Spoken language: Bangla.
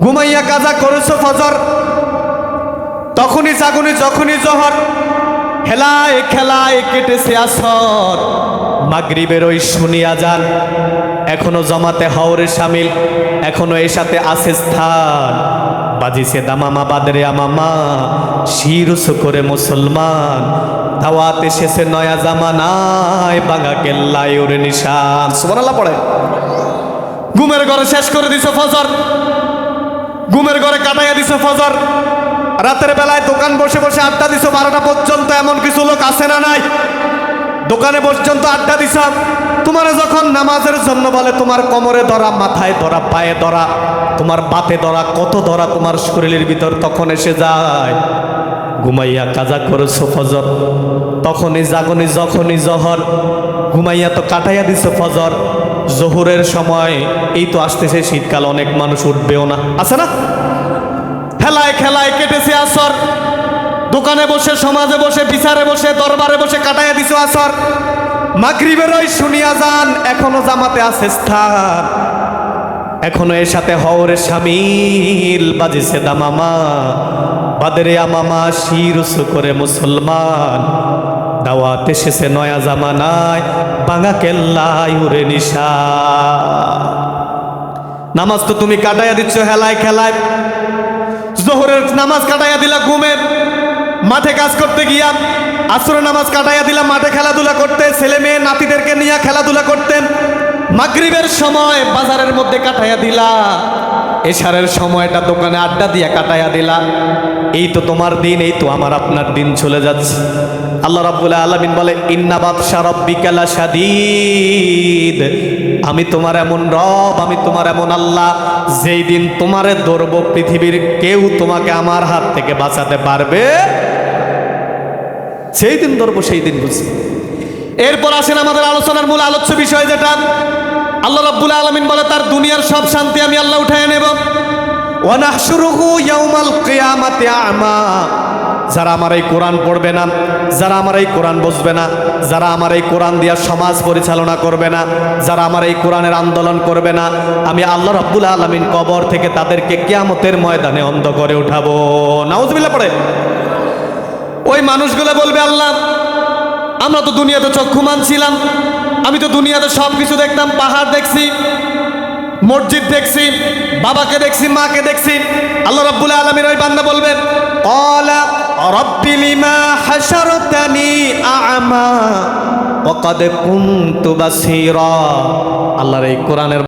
ঘুমাইয়া কাজা করেছ ফজর? তখনই জাগুনি, যখনই জহর, হেলায় খেলায় কেটেছে আসর। মাগরিবের ওই শুনিয়া যান এখনও জমাতে হাওরে সামিল, এখনও এর সাথে আছে স্থান। বাজিছে দামামা বাদরে আমামা, শিরুস করে মুসলমান। দাওয়াত এসেছে নয়া জামানায় বাঙা কেল্লায় ওরে নিশান। সুবহানাল্লাহ পড়ে। ঘুমের ঘরে শেষ করে দিছো ফজর। ঘুমের ঘরে কাটাইয়া দিছো ফজর। রাতের বেলায় দোকান বসে বসে আড্ডা দিছো, বারোটা পর্যন্ত এমন কিছু লোক আছে না নাই? দোকানে পর্যন্ত আড্ডা দিছ। তোমার যখন নামাজের জন্য বলে, তোমার কোমরে ধরা, মাথায় ধরা, পায়ে ধরা, তোমার পাতে ধরা, কত ধরা তোমার শরীরের ভিতর, তখন এসে যায়। ঘুমাইয়া কাজা করেছ ফজর। তখনই জাগনি, যখনই জহর, ঘুমাইয়া তো কাটাইয়া দিছো ফজর। জহুরের সময় এই তো আসতেছে, শীতকাল অনেক মানুষ উঠবেও না। আছে না? খেলায় খেলায় কেটেছে আসর। দোকানে বসে, সমাজে বসে, বিচারে বসে, দরবারে বসে কাটাইয়া দিছো আসর। মাগরিবের ওই শুনিয়া যান, এখনও জামাতে আছে স্থান। এখনও এর সাথে হওরে সামিল বাজিছে দামামা। বাদেরে আমামা শিরুসু করে মুসলমান। দাওয়াত এসেছে নয়া জামানায় বাঙা কেল্লায় উরে নিশা। নামাজ তো তুমি কাটাইয়া দিচ্ছ, হেলায় খেলায়। জোহরের নামাজ কাটাইয়া দিলা ঘুমের। মাঠে কাজ করতে গিয়া আসরের নামাজ কাটাইয়া দিলাম মাঠে খেলাধুলা করতে। ছেলে মেয়ে নাতিদেরকে নিয়ে খেলাধুলা করতেন। মাগরিবের সময় বাজারের মধ্যে কাটাইয়া দিলা। এশারের সময়টা দোকানে আড্ডা দিয়া কাটাইয়া দিলা। এই তো তোমার দিন, এই তো আমার আপনার দিন চলে যাচ্ছে। আল্লাহ রাব্বুল আলামিন বলে, ইন্না বাদশা রব্বিকালা শাদীদ। আমি তোমার এমন রব, আমি তোমার এমন আল্লাহ, যেই দিন তোমারে ধরব পৃথিবীর কেউ তোমাকে আমার হাত থেকে বাঁচাতে পারবে। সেই দিন ধরবো, সেই দিন বুঝি। এরপর আসেন আমাদের আলোচনার মূল আলোচ্য বিষয় যেটা। আল্লাহ রাব্বুল আলামিন বলে, তার দুনিয়ার সব শান্তি আমি আল্লাহ উঠায় নেব। ওয়ানাহশুরুহু ইয়াউমাল কিয়ামাতি আমা। যারা আমার এই কোরআন পড়বে না, যারা আমার এই কোরআন বুঝবে না, যারা আমার এই কোরআন দিয়া সমাজ পরিচালনা করবে না, যারা আমার এই কোরআনের আন্দোলন করবে না, আমি আল্লাহ রাব্বুল আলামিন কবর থেকে তাদেরকে কেয়ামতের ময়দানে অন্ধ করে উঠাবো। নাউজুবিল্লাহ পড়ে। ওই মানুষগুলো বলবে, আল্লাহ, আমরা তো দুনিয়াতে চক্ষুমান ছিলাম আমি তো দুনিয়াতে সব কিছু দেখতাম, পাহাড় দেখছি, মসজিদ দেখছি, বাবাকে দেখছি, মাকে দেখছি, আল্লাহ রাব্বুল আলামিন ওই বান্দা বলবেন ক্বালা রাব্বি লিমা হাশারতানি আ'মা ওয়াকাদ কুনতু বাসীরা। আল্লাহর এই কোরআনের